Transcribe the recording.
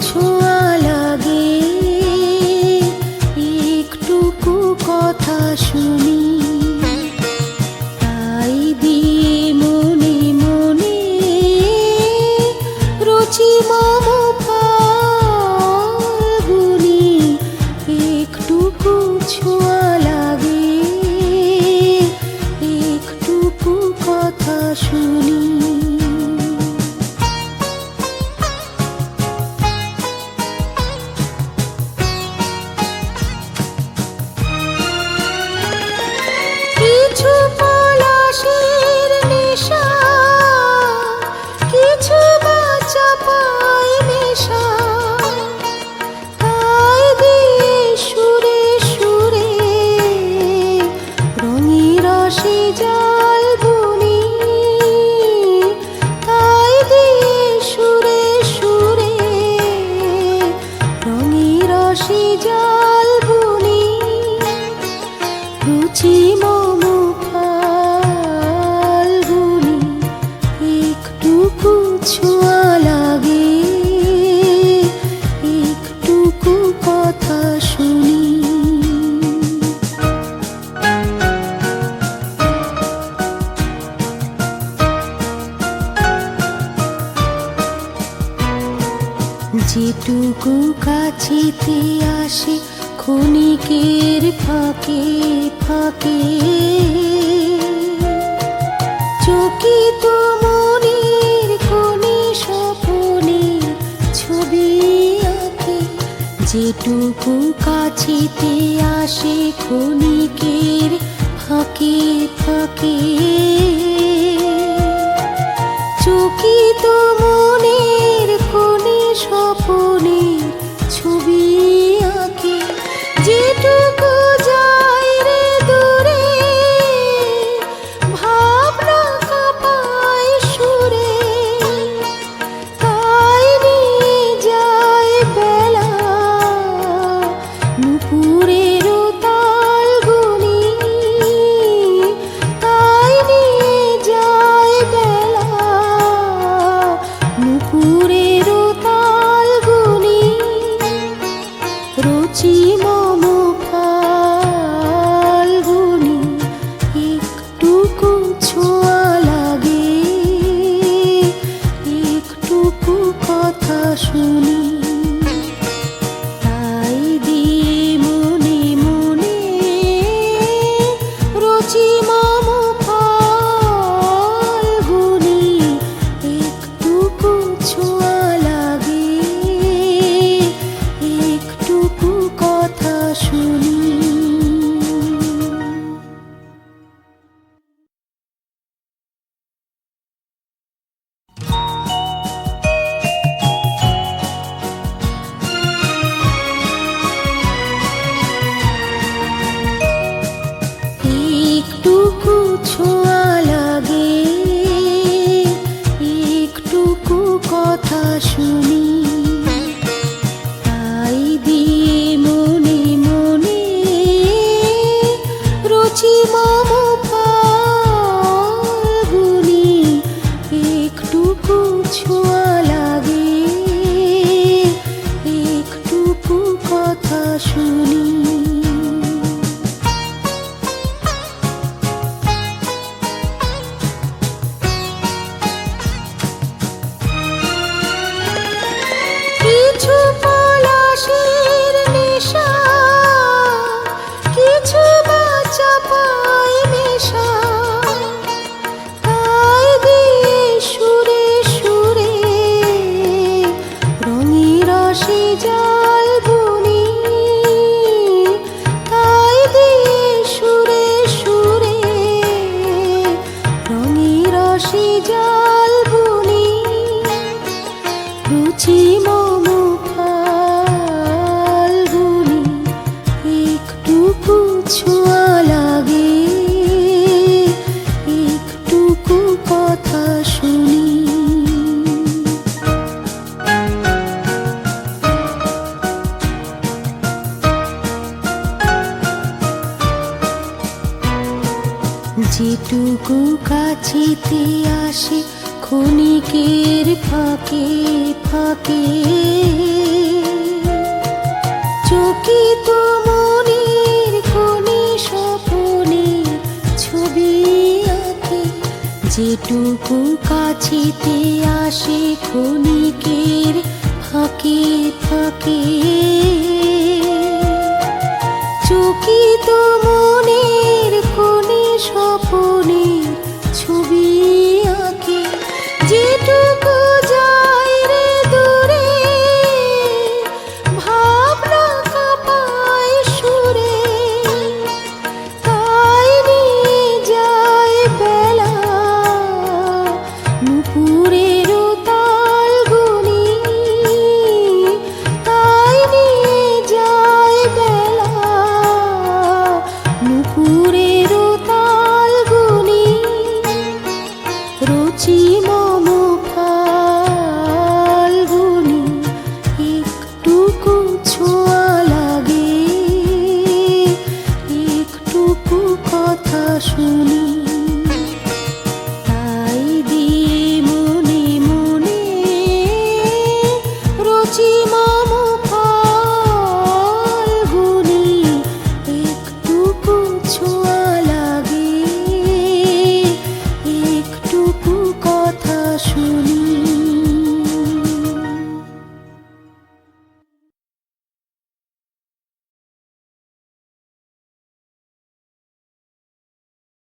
ছোঁয়া লাগে একটুকু কথা শুনি। তাই দিয়ে মনে মনে রুচি মন যেটুকু কাছেতে আসে ক্ষণিকের ফাঁকে ফাঁকে। চকিত মনের কোণে সপনে ছবি আঁকে। যেটুকু কাছেতে আসে ক্ষণিকের ফাঁকে ফাঁকে। চকিত স্বপনে ছোঁয়া লাগে। একটুকু কথা শুনি। যেটুকু কাছিতে আসে ক্ষণিকের ফাঁকে ফাঁকে। চকিত মনের কোণে স্বপনে ছবি আঁকে। যেটুকু কাছিতে আসে ক্ষণিকের ফাঁকে ফাঁকে। চকিত মনে যতটুকু কথা শুনি।